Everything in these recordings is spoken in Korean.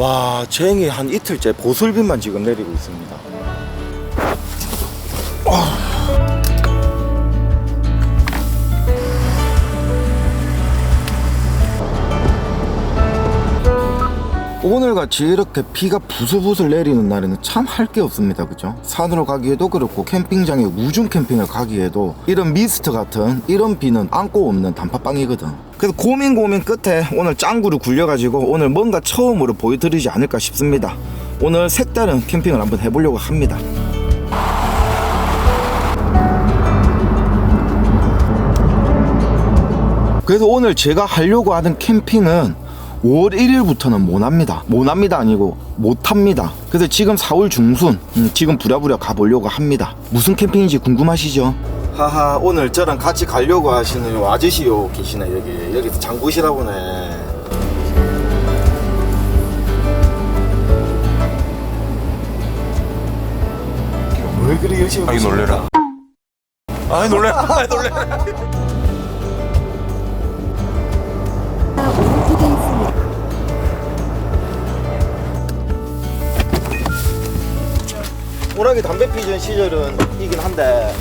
와, 쟁이 한 이틀째 보슬비만 지금 내리고 있습니다. 오늘같이 이렇게 비가 부슬부슬 내리는 날에는 참 할 게 없습니다. 그죠? 산으로 가기에도 그렇고 캠핑장에 우중 캠핑을 가기에도 이런 미스트 같은 이런 비는 안고 없는 단팥빵이거든. 그래서 고민 고민 끝에 오늘 짱구를 굴려가지고 오늘 뭔가 처음으로 보여드리지 않을까 싶습니다. 오늘 색다른 캠핑을 한번 해보려고 합니다. 그래서 오늘 제가 하려고 하는 캠핑은 5월 1일부터는 못합니다. 못합니다 아니고 못합니다. 그래서 지금 4월 중순 음, 지금 부랴부랴 가보려고 합니다. 무슨 캠핑인지 궁금하시죠? 하하 오늘 저랑 같이 가려고 하시는 요 아저씨요 계시네 여기 여기서 장구시라고네. 왜 그리 열심히 아이? 놀래라. 아이 놀래. 아이 놀래. 워낙에 담배 피던 시절은 이긴 한데.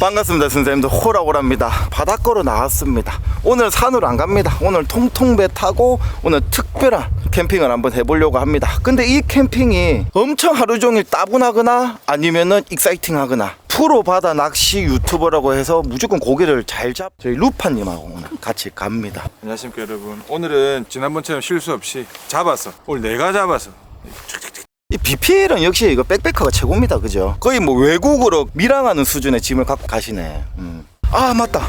반갑습니다 선생님들. 호라호랍니다. 바닷가로 나왔습니다. 오늘 산으로 안 갑니다. 오늘 통통배 타고 오늘 특별한 캠핑을 한번 해보려고 합니다. 근데 이 캠핑이 엄청 하루 종일 따분하거나 아니면은 익사이팅하거나 프로 바다 낚시 유튜버라고 해서 무조건 고기를 잘 잡 저희 루파님하고 오늘 같이 갑니다 안녕하십니까 여러분. 오늘은 지난번처럼 실수 없이 잡았어. 오늘 내가 잡았어. 이 BPL은 역시 이거 백패커가 최고입니다. 그죠? 거의 뭐 외국으로 밀항하는 수준의 짐을 갖고 가시네. 음. 아, 맞다.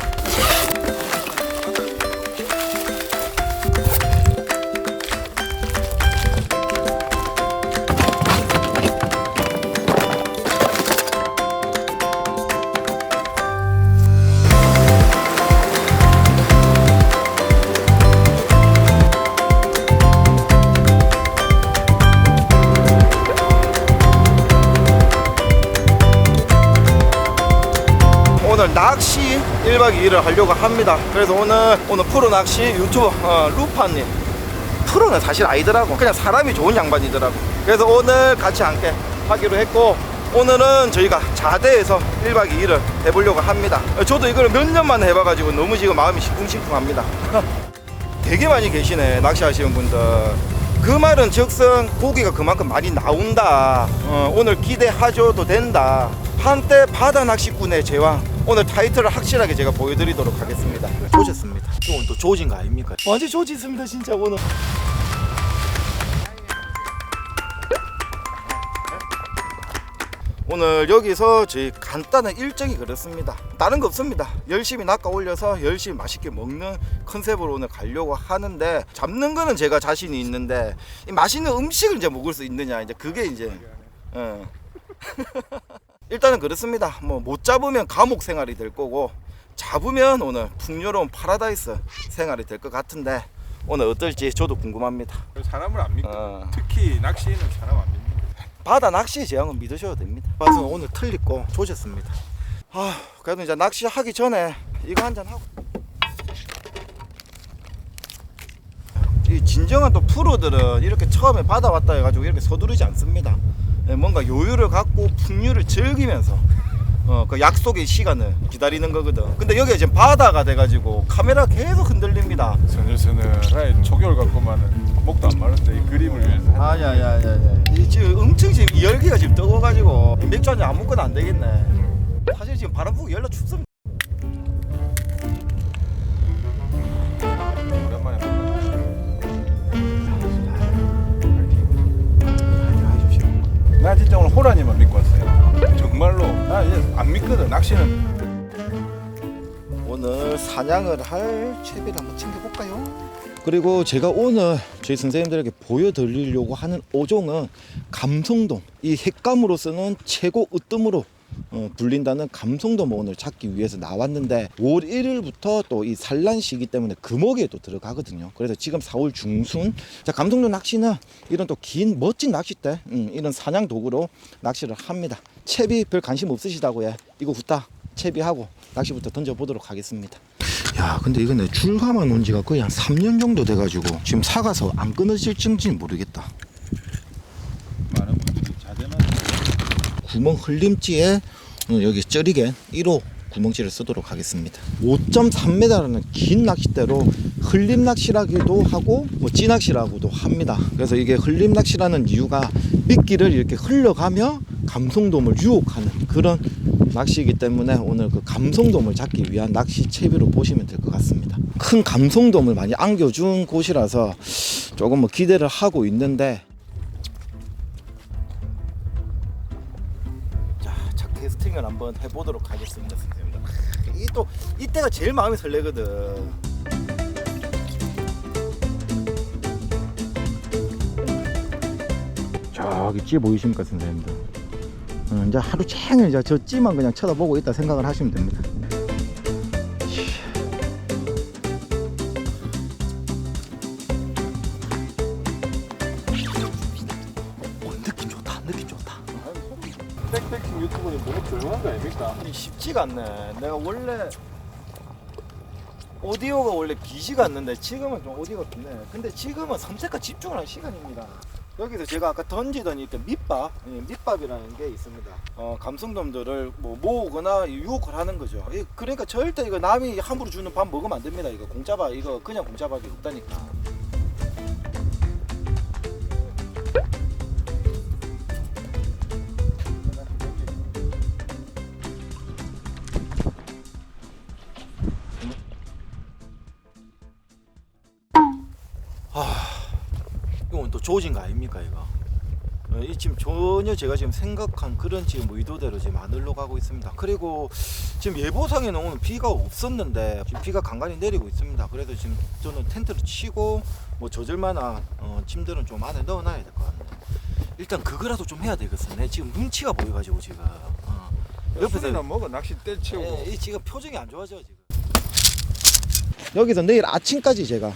1박 2일을 하려고 합니다. 그래서 오늘 오늘 프로 낚시 유튜버 어, 루파님 프로는 사실 아니더라고. 그냥 사람이 좋은 양반이더라고. 그래서 오늘 같이 함께 하기로 했고 오늘은 저희가 자대에서 1박 2일을 해보려고 합니다. 저도 이걸 몇 년 만에 해봐가지고 너무 지금 마음이 시쿵시쿵합니다. 되게 많이 계시네 낚시하시는 분들. 그 말은 즉슨 고기가 그만큼 많이 나온다. 어, 오늘 기대하셔도 된다. 한때 바다 낚시꾼의 제왕. 오늘 타이틀을 확실하게 제가 보여드리도록 하겠습니다. 조졌습니다. 오늘 또 조진 거 아닙니까? 완전 조지습니다 진짜 오늘. 오늘 여기서 저희 간단한 일정이 그렇습니다. 다른 거 없습니다. 열심히 낚아 올려서 열심히 맛있게 먹는 컨셉으로 오늘 가려고 하는데 잡는 거는 제가 자신이 있는데 이 맛있는 음식을 이제 먹을 수 있느냐 이제 그게 이제 어. 일단은 그렇습니다. 뭐 못 잡으면 감옥 생활이 될 거고 잡으면 오늘 풍요로운 파라다이스 생활이 될 것 같은데 오늘 어떨지 저도 궁금합니다. 사람을 안 믿고 어. 특히 낚시는 사람 안 믿는. 바다 낚시 제왕은 믿으셔도 됩니다. 그래서 오늘 틀리고 조졌습니다. 아, 그래도 이제 낚시 하기 전에 이거 한 잔 하고. 이 진정한 또 프로들은 이렇게 처음에 바다 왔다 해가지고 이렇게 서두르지 않습니다. 예, 뭔가 여유를 갖고 풍류를 즐기면서 어, 그 약속의 시간을 기다리는 거거든. 근데 여기가 지금 바다가 돼가지고 카메라 계속 흔들립니다. 서늘서늘하게 초겨울 갖고만은 목도 안 마른데 이 그림을 위해서 한- 아니야, 아니야. 이 지금 엄청 지금 이 열기가 지금 뜨거워가지고 이 맥주 한잔 아무거나 안 되겠네. 사실 지금 바람 불고 열나 나 진짜 오늘 호라님만 믿고 왔어요. 정말로 나 이제 안 믿거든 낚시는. 오늘 사냥을 할 채비를 한번 챙겨볼까요? 그리고 제가 오늘 저희 선생님들에게 보여드리려고 하는 어종은 감성돔 이 핵감으로서는 최고 으뜸으로 어, 불린다는 감성돔 오늘 잡기 위해서 나왔는데 5월 1일부터 또 이 산란 시기 때문에 금어기에 또 들어가거든요. 그래서 지금 4월 중순 자 감성돔 낚시는 이런 또 긴 멋진 낚싯대 음, 이런 사냥 도구로 낚시를 합니다. 채비 별 관심 없으시다고요? 이거 후딱 채비하고 낚시부터 던져보도록 하겠습니다. 야, 근데 이거 내 줄감아 놓은 지가 거의 한 3년 정도 돼가지고 지금 사가서 안 끊어질지는 모르겠다. 많은 구멍 흘림지에 어, 여기 쩌리게 1호 구멍지를 쓰도록 하겠습니다. 5.3m라는 긴 낚싯대로 흘림 낚시라기도 하고 뭐 찌낚시라고도 합니다. 그래서 이게 흘림 낚시라는 이유가 미끼를 이렇게 흘러가며 감성돔을 유혹하는 그런 낚시이기 때문에 오늘 그 감성돔을 잡기 위한 낚시 채비로 보시면 될 것 같습니다. 큰 감성돔을 많이 안겨준 곳이라서 조금 뭐 기대를 하고 있는데 한번 해보도록 하겠습니다, 선생님들. 이또 이때가 제일 마음이 설레거든. 저기 찌 보이십니까, 선생님들? 어, 이제 하루 종일 저 찌만 그냥 쳐다보고 있다 생각을 하시면 됩니다. 않네. 내가 원래 오디오가 원래 기지가 않는데 지금은 좀 오디오가 좋네. 근데 지금은 섬세가 집중을 할 시간입니다. 여기서 제가 아까 던지던 이렇게 밑밥, 예, 밑밥이라는 게 있습니다. 어, 감성돔들을 뭐 모으거나 유혹을 하는 거죠. 이- 그러니까 절대 이거 남이 함부로 주는 밥 먹으면 안 됩니다. 이거 공짜밥, 이거 그냥 공짜밥이 없다니까. 조진 거 아닙니까 이거? 어, 이 지금 전혀 제가 지금 생각한 그런 지금 의도대로 지금 안 흘러가고 있습니다. 그리고 지금 예보상에는 오늘 비가 없었는데 지금 비가 간간히 내리고 있습니다. 그래도 지금 저는 텐트를 치고 뭐 젖을만한 어, 침들은 좀 안에 넣어놔야 될 것 같네요. 일단 그거라도 좀 해야 되겠어. 내 지금 눈치가 보여가지고 지금 어. 옆에서 먹어 낚싯대 채우고 예, 이 지금 표정이 안 좋아져 지금. 여기서 내일 아침까지 제가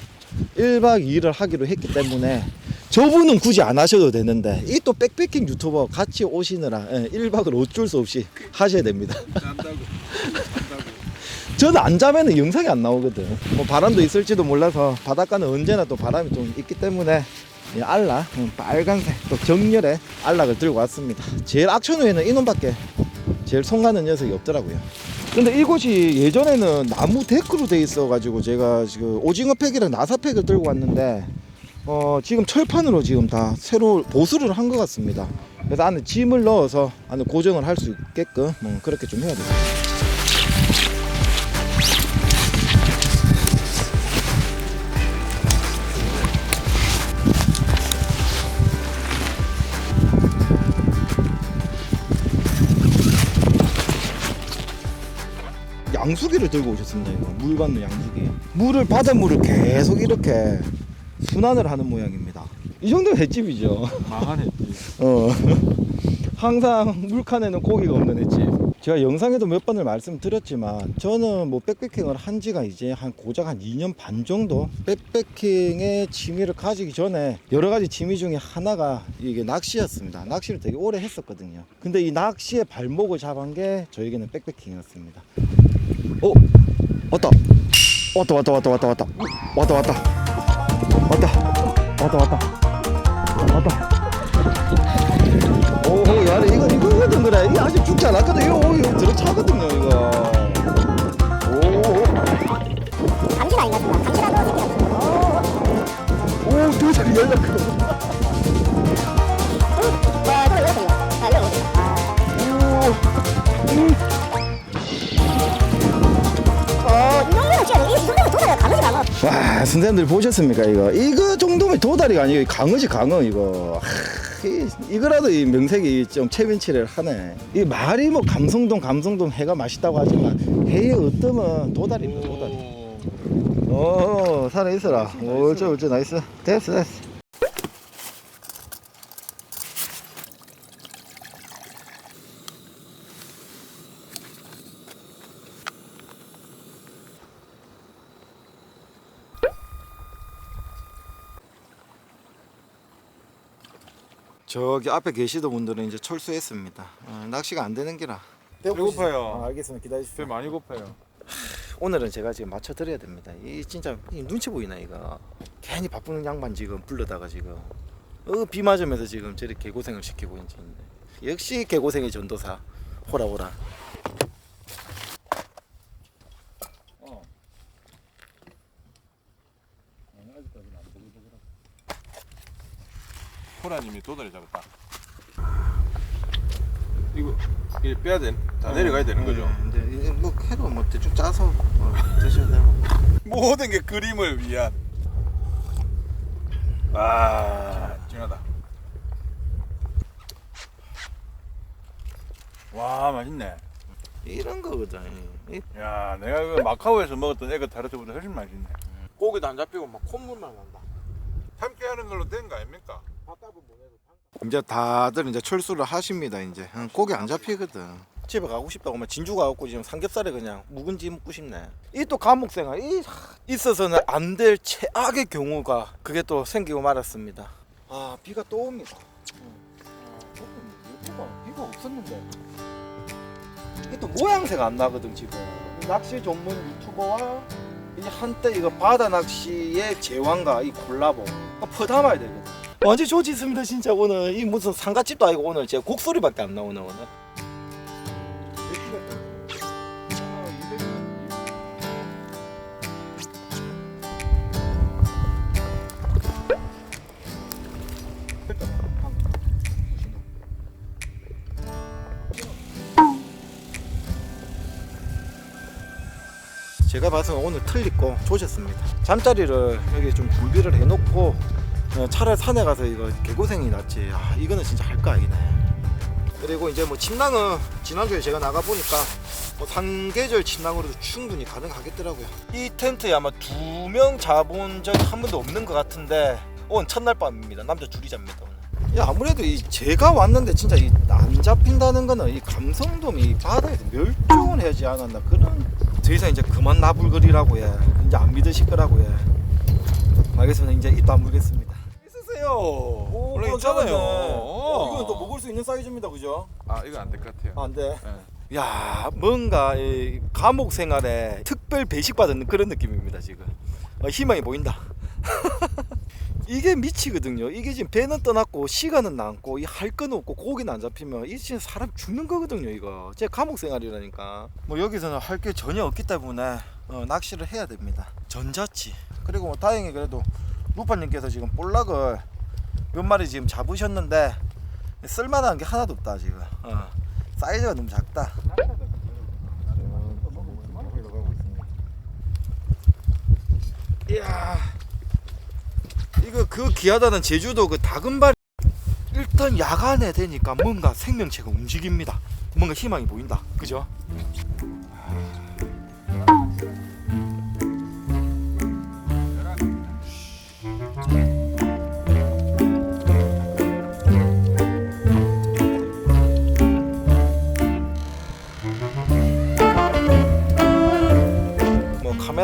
1박 2일을 하기로 했기 때문에 저분은 굳이 안 하셔도 되는데 이 또 백패킹 유튜버 같이 오시느라 예, 1박을 어쩔 수 없이 하셔야 됩니다. 짠다고 짠다고 저는 안 자면은 영상이 안 나오거든. 뭐 바람도 있을지도 몰라서 바닷가는 언제나 또 바람이 좀 있기 때문에 이 알락 음, 빨간색 또 정렬의 알락을 들고 왔습니다. 제일 악천 후에는 이놈밖에 제일 송가는 녀석이 없더라고요. 근데 이곳이 예전에는 나무 데크로 돼 있어가지고 제가 지금 오징어 팩이랑 나사 팩을 들고 왔는데 어 지금 철판으로 지금 다 새로 보수를 한 것 같습니다. 그래서 안에 짐을 넣어서 안에 고정을 할 수 있게끔 뭐 그렇게 좀 해야 돼요. 양수기를 들고 오셨습니다. 이거 물 받는 양수기. 물을 바닷물을 계속 이렇게 순환을 하는 모양입니다. 이 정도면 횟집이죠. 망하네 어. 항상 물칸에는 고기가 없는 횟집. 제가 영상에도 몇 번을 말씀드렸지만 저는 뭐 백패킹을 한 지가 이제 한 고작 한 2년 반 정도 백패킹의 취미를 가지기 전에 여러 가지 취미 중에 하나가 이게 낚시였습니다. 낚시를 되게 오래 했었거든요. 근데 이 낚시의 발목을 잡은 게 저에게는 백패킹이었습니다. 어? 왔다. 왔다 왔다 왔다 왔다 왔다. 왔다 왔다. 왔다. 왔다 왔다. 왔다. 오, 야, 이거 이거거든 그래. 이게 아직 죽지 않았거든. 이거, 오, 이거 들어 차거든요, 이거. 오, 감시가 있나 보다. 감시라도 새끼가. 오, 두 자리 열렸 와. 와, 선생님들 보셨습니까, 이거? 이거 정도면 도다리가 아니고 강어지 강어, 이거. 하, 이, 이거라도 이 명색이 좀 체빈치를 하네. 이 말이 뭐 감성돔, 감성돔 해가 맛있다고 하지만 해의 어뜸은 도다리입니다, 도다리. 오, 살아있어라. 옳죠, 옳죠, 나이스. 됐어, 됐어. 저기 앞에 계시던 분들은 이제 철수했습니다. 어, 낚시가 안 되는 기라 배고파요. 아, 알겠습니다. 기다리십시오. 배 많이 고파요. 오늘은 제가 지금 맞춰 드려야 됩니다. 이 진짜 이 눈치 보이나 이거. 괜히 바쁜 양반 지금 불러다가 지금 어, 비 맞으면서 지금 저리 개고생을 시키고 있는데 역시 개고생의 전도사 호라 호라. 어. 도다리 잡았다. 이거 이게 빼야 돼. 다 내려가야 되는 거죠. 근데 이게 뭐 해도 뭐 대충 짜서 뭐 드셔도 되고. 모든 게 그림을 위한. 아, 찡하다. 와, 맛있네. 이런 거거든. 이 야, 내가 그 마카오에서 먹었던 에그 타르트보다 훨씬 맛있네. 고기도 안 잡히고 막 콧물만 난다. 함께 하는 걸로 된 거 아닙니까? 이제 다들 이제 철수를 하십니다. 이제 응, 고기 안 잡히거든. 집에 가고 싶다고 하면 진주 가갖고 지금 삼겹살에 그냥 묵은지 먹고 싶네. 이 또 감옥생활 이 하, 있어서는 안 될 최악의 경우가 그게 또 생기고 말았습니다. 아 비가 또 옵니다. 오늘 예쁘다. 비가 없었는데 이게 또 모양새가 안 나거든 지금. 이 낚시 전문 유튜버와 이 한때 이거 바다 낚시의 제왕과 이 콜라보 아, 퍼담아야 되거든. 완전 조지 있습니다 진짜 오늘. 이 무슨 상가집도 아니고 오늘 제 곡소리밖에 안 나오네 오늘. 제가 봐서는 오늘 틀리고 조졌습니다. 잠자리를 여기 좀 준비를 해놓고 어, 차라리 산에 가서 이거 개고생이 낫지. 아, 이거는 진짜 할 거 아니네. 그리고 이제 뭐 침낭은 지난주에 제가 나가 보니까 뭐 산계절 침낭으로도 충분히 가능하겠더라고요. 이 텐트에 아마 두 명 자본 적이 한 번도 없는 것 같은데 오늘 첫날 밤입니다. 남자 둘이 잡니다. 야 아무래도 이 제가 왔는데 진짜 이 안 잡힌다는 거는 이 감성돔이 이 바다에서 멸종을 해야지 않았나 그런 더 이상 이제 그만 나불거리라고 해. 이제 안 믿으실 거라고 해. 알겠습니다. 이제 안 물겠습니다. 있으세요. 오, 원래 있잖아요. 잡았네. 어. 이건 또 먹을 수 있는 사이즈입니다, 그죠? 아, 이거 안 될 것 같아요. 안 돼. 네. 야, 뭔가 이 감옥 생활에 특별 배식 받은 그런 느낌입니다, 지금. 어, 희망이 보인다. 이게 미치거든요. 이게 지금 배는 떠났고 시간은 남고 이 할 건 없고 고기는 안 잡히면 이 진짜 사람 죽는 거거든요, 이거. 제 감옥 생활이라니까. 뭐 여기서는 할 게 전혀 없기 때문에 어, 낚시를 해야 됩니다. 전자치. 그리고 뭐 다행히 그래도 루파님께서 지금 볼락을 몇 마리 지금 잡으셨는데 쓸만한 게 하나도 없다 지금. 어. 사이즈가 너무 작다. 이야, 이거 그 귀하다는 제주도 그 다금발 일단 야간에 되니까 뭔가 생명체가 움직입니다. 뭔가 희망이 보인다. 그죠?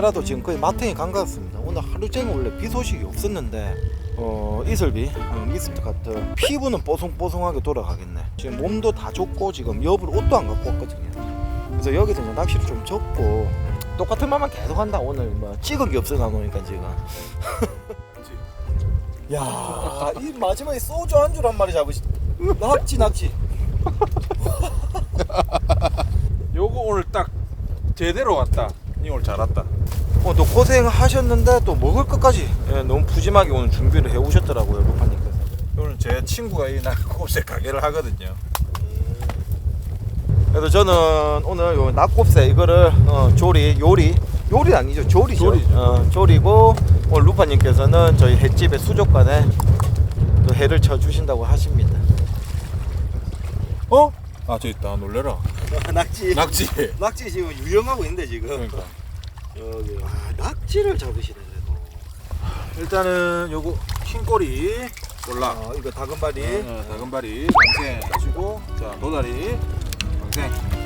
뭐 카메라도 지금 거의 마탱이 간 것 같습니다. 오늘 하루 종일 원래 비 소식이 없었는데 어 이슬비, 어, 미스트 카트 피부는 뽀송뽀송하게 돌아가겠네. 지금 몸도 다 좁고 지금 여불 옷도 안 갖고 왔거든요. 그래서 여기서 이제 낚시를 좀 접고 똑같은 말만 계속 한다. 오늘 뭐 찍은 게 없어 나오니까 지금. 야, 이 마지막에 소주 한 줄 한 마리 잡으시. 낙지 낙지. 요거 오늘 딱 제대로 왔다. 니 오늘 잘 왔다. 어, 또 고생하셨는데 또 먹을 것까지 예, 너무 푸짐하게 오늘 준비를 해 오셨더라고요, 루파님께서. 오늘 제 친구가 이 낙곱새 가게를 하거든요. 그래서 저는 오늘 요 낙곱새 이거를 어, 조리 요리 요리 아니죠 조리죠. 조리죠. 어, 조리고 오늘 루파님께서는 저희 횟집의 수족관에 또 해를 쳐 주신다고 하십니다. 어? 아, 저 있다. 놀래라. 낙지 낙지. 낙지 지금 유영하고 있는데 지금 그러니까. 여기 와 낙지를 잡으시네 그래도. 일단은 요거 흰 꼬리 올라. 어, 이거 다금바리 어, 다금바리 방생 하시고 자 노다리 방생.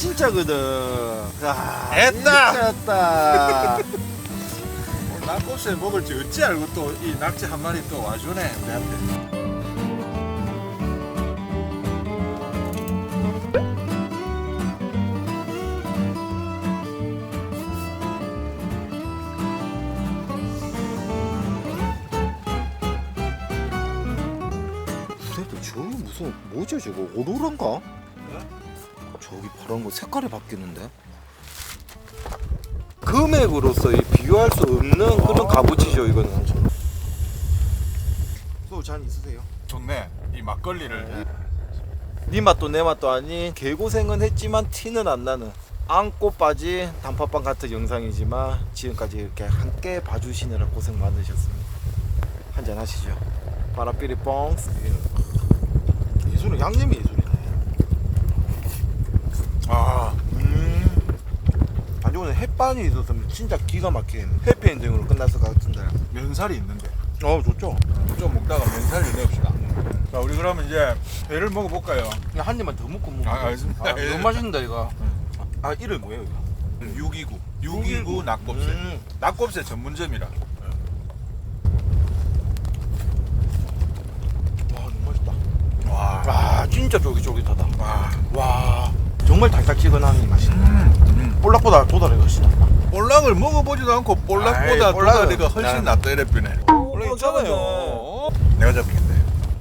진짜거든. 아, 됐다. 됐다. 오늘 낙곱새 먹을지 어찌 알고 또 이 낙지 한 마리 또 와주네. 근데 저기 무슨 뭐죠 저거 오로라인가? 저기 파란 거 색깔이 바뀌는데? 금액으로서 이 비교할 수 없는 그런 값어치죠 이거는. 소잔 있으세요? 좋네. 이 막걸리를. 네 맛도 내 맛도 아닌 개고생은 했지만 티는 안 나는 안고 빠진 단팥빵 같은 영상이지만 지금까지 이렇게 함께 봐주시느라 고생 많으셨습니다. 한잔 하시죠. 바라삐리 뻥. 예술은 양념이 예술이네. 아 음. 아니 오늘 햇반이 있었으면 진짜 기가 막힌 해피엔딩으로 끝났을 것 같은데. 면살이 있는데. 어 좋죠. 좀 먹다가 면살을 내봅시다. 자 우리 그러면 이제 회를 먹어볼까요? 그냥 한 입만 더 먹고 먹어. 아, 알겠습니다. 예. 너무 맛있는다 이거. 아 이름 뭐예요 이거? 629 629 낙곱새. 음. 낙곱새 전문점이라. 와 너무 맛있다. 와. 와 진짜 쫄깃쫄깃하다. 와. 와 정말 달짝지근한 이 맛이네. 음. 볼락보다 도다리가 훨씬 낫다. 볼락을 먹어보지도 않고 볼락보다 아이, 볼락은- 도다리가 훨씬 난- 낫다 이랬더네. 원래 있잖아요. 내가 잡히겠네.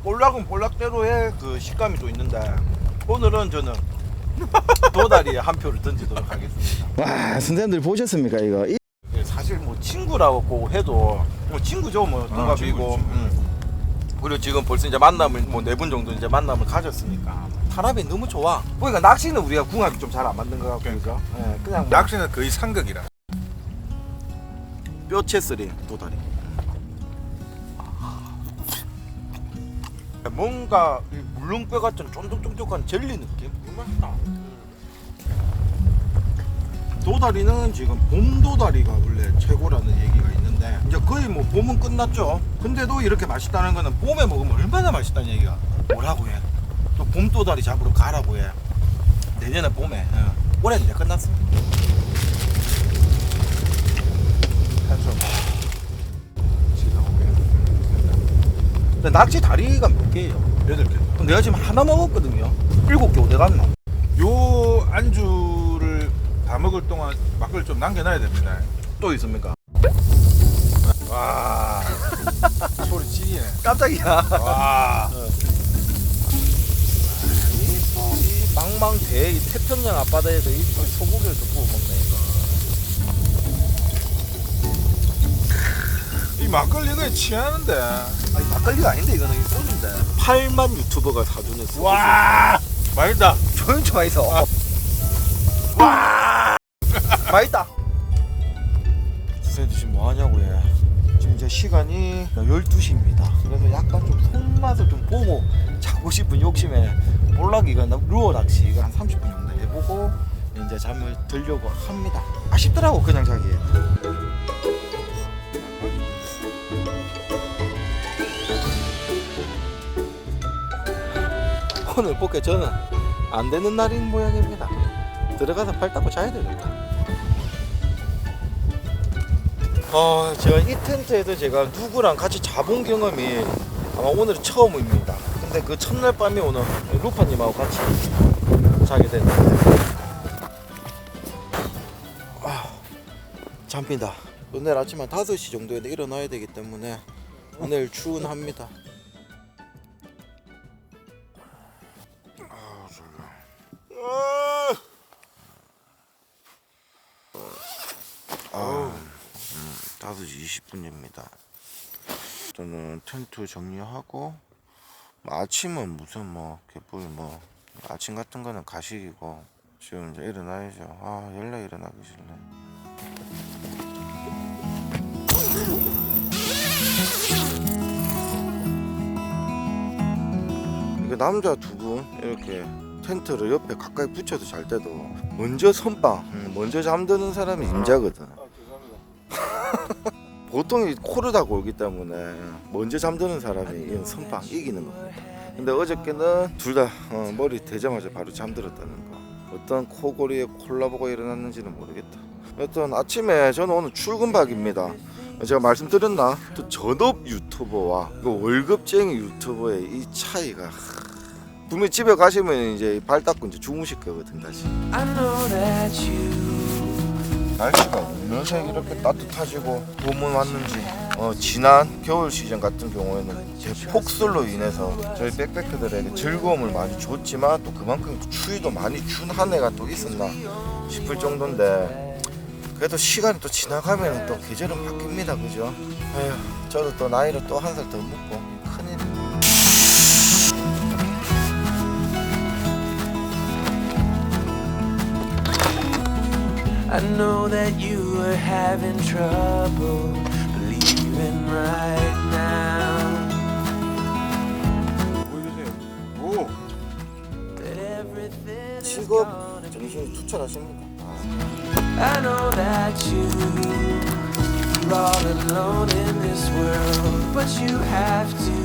볼락은 볼락대로의 그 식감이 또 있는데 오늘은 저는 도다리에 한 표를 던지도록 하겠습니다. 와 선생님들 보셨습니까 이거? 이- 사실 뭐 친구라고 해도 뭐 친구죠 뭐 동갑이고. 친구, 친구. 음. 그리고 지금 벌써 이제 만남을 뭐 네 분 정도 이제 만남을 가졌으니까 타랍이 너무 좋아. 그러니까 낚시는 우리가 궁합이 좀 잘 안 맞는 것 같고 그죠? 예, 그냥 뭐 낚시는 거의 상극이라. 뼈채스리 도다리. 뭔가 이 물렁뼈 같은 쫀득쫀득한 젤리 느낌? 너무 맛있다. 도다리는 지금 봄 도다리가 원래 최고라는 얘기가 있는데 이제 거의 뭐 봄은 끝났죠. 근데도 이렇게 맛있다는 거는 봄에 먹으면 얼마나 맛있다는 얘기가 뭐라고 해. 또 봄 도다리 잡으러 가라고 해. 내년에 봄에. 어. 올해는 이제 끝났어. 한숨. 근데 낙지 다리가 몇 개예요? 여덟 개. 그럼 내가 지금 하나 먹었거든요. 일곱 개 어디 갔나? 요 안주를 다 먹을 동안 막걸 좀 남겨놔야 됩니다. 또 있습니까? 와 소리 지기네. 깜짝이야. 와 이 태평양 앞바다에서 이 소고기를 또 구워 먹네. 이 막걸리가 취하는데. 아니 막걸리가 아닌데 이거는 이 소주인데. 8만 유튜버가 사주는 소주. 와 맛있다. 조용 좀 하이소. 와. 맛있다. 선생님 지금 뭐 하냐고 해. 지금 이제 시간이 12시입니다. 그래서 약간 좀 손맛을 좀 보고 자고 싶은 욕심에 볼락이가 루어 낚시 이거 한 30분 정도 해보고 이제 잠을 들려고 합니다. 아쉽더라고 그냥 자기. 오늘 볼게 저는 안 되는 날인 모양입니다. 들어가서 발 닦고 자야 되겠다. 어, 제가 이 텐트에서 제가 누구랑 같이 자본 경험이 아마 오늘 처음입니다. 근데 그 첫날 밤에 오늘 루파님하고 같이 자게 됐는데 아, 잠빈다. 오늘 아침 한 5시 정도에 일어나야 되기 때문에 오늘 출근합니다. 아, 음, 5시 20분입니다. 저는 텐트 정리하고 뭐 아침은 무슨 뭐 개뿔 뭐 아침 같은 거는 가식이고 지금 이제 일어나야죠. 아 연락 일어나기 싫네. 이거 남자 두 분 이렇게 텐트를 옆에 가까이 붙여서 잘 때도 먼저 선빵 음, 먼저 잠드는 사람이 임자거든. 보통 이 코를 다 골기 때문에 먼저 잠드는 사람이 이 선빵 이기는 겁니다. 근데 어저께는 둘다 어, 머리 대자마자 바로 잠들었다는 거. 어떤 코골이의 콜라보가 일어났는지는 모르겠다. 여튼 아침에 저는 오늘 출근박입니다. 제가 말씀드렸나? 또 전업 유튜버와 그 월급쟁이 유튜버의 이 차이가 하, 분명히 집에 가시면 이제 발 닦고 이제 주무실 거거든 다시. 날씨가 어느새 이렇게 따뜻해지고 봄은 왔는지 어, 지난 겨울 시즌 같은 경우에는 제 폭설로 인해서 저희 백패커들에게 즐거움을 많이 줬지만 또 그만큼 추위도 많이 준 한 해가 또 있었나 싶을 정도인데 그래도 시간이 또 지나가면 또 계절은 바뀝니다 그죠? 에휴 저도 또 나이를 또 한 살 더 먹고 I know that you are having trouble believing right now 보여주세요. 오, that everything is 직업 gonna 정신이 투철하십니다 I know that you you're all alone in this world, but you have to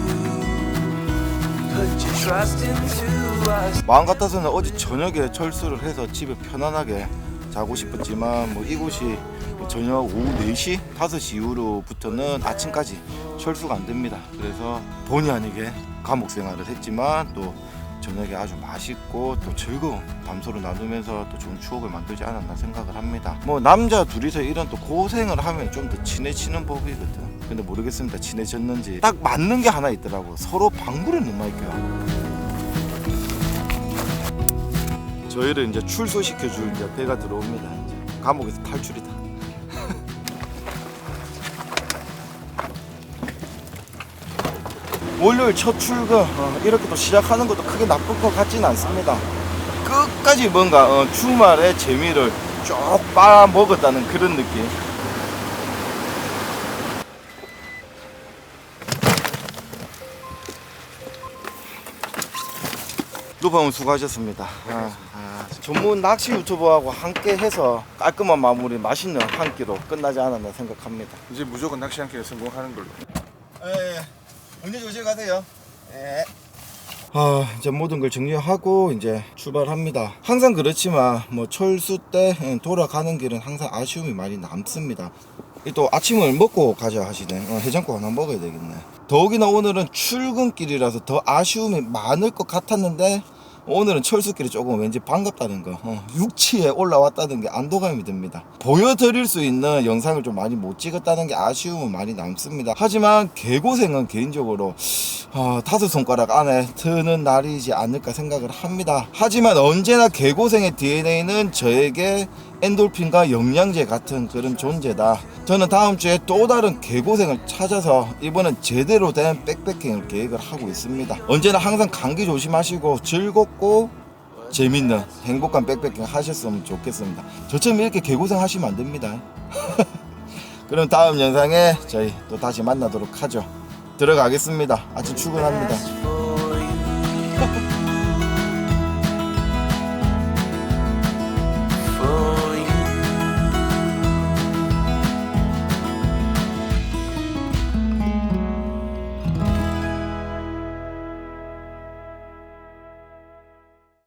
put your trust into us. 마음 같아서는 어제 저녁에 철수를 해서 집에 편안하게 자고 싶었지만 뭐 이곳이 저녁 오후 4시, 5시 이후로부터는 아침까지 철수가 안 됩니다. 그래서 본의 아니게 감옥 생활을 했지만 또 저녁에 아주 맛있고 또 즐거운 밤소를 나누면서 또 좋은 추억을 만들지 않았나 생각을 합니다. 뭐 남자 둘이서 이런 또 고생을 하면 좀 더 친해지는 법이거든. 근데 모르겠습니다. 친해졌는지 딱 맞는 게 하나 있더라고. 서로 방구를 못 마니까. 저희를 이제 출소시켜 줄 이제 배가 들어옵니다. 이제 감옥에서 탈출이다. 월요일 첫 출근 어, 이렇게 또 시작하는 것도 크게 나쁠 것 같지는 않습니다. 끝까지 뭔가 어, 주말의 재미를 쭉 빨아먹었다는 그런 느낌. 루팡 수고하셨습니다. 아, 아, 전문 낚시 유튜버하고 함께 해서 깔끔한 마무리 맛있는 한 끼로 끝나지 않았나 생각합니다. 이제 무조건 낚시 한 끼에 성공하는 걸로. 예, 언제 조심 가세요. 예. 아, 이제 모든 걸 정리하고 이제 출발합니다. 항상 그렇지만 뭐 철수 때 예, 돌아가는 길은 항상 아쉬움이 많이 남습니다. 이또 아침을 먹고 가자 하시네. 어, 해장국 하나 먹어야 되겠네. 더욱이나 오늘은 출근길이라서 더 아쉬움이 많을 것 같았는데 오늘은 철수길이 조금 왠지 반갑다는 거 어, 육지에 올라왔다는 게 안도감이 듭니다. 보여드릴 수 있는 영상을 좀 많이 못 찍었다는 게 아쉬움은 많이 남습니다. 하지만 개고생은 개인적으로 어, 다섯 손가락 안에 드는 날이지 않을까 생각을 합니다. 하지만 언제나 개고생의 DNA는 저에게 엔돌핀과 영양제 같은 그런 존재다. 저는 다음 주에 또 다른 개고생을 찾아서 이번엔 제대로 된 백패킹을 계획을 하고 있습니다. 언제나 항상 감기 조심하시고 즐겁고 재밌는 행복한 백패킹 하셨으면 좋겠습니다. 저처럼 이렇게 개고생 하시면 안 됩니다. 그럼 다음 영상에 저희 또 다시 만나도록 하죠. 들어가겠습니다. 아침 출근합니다.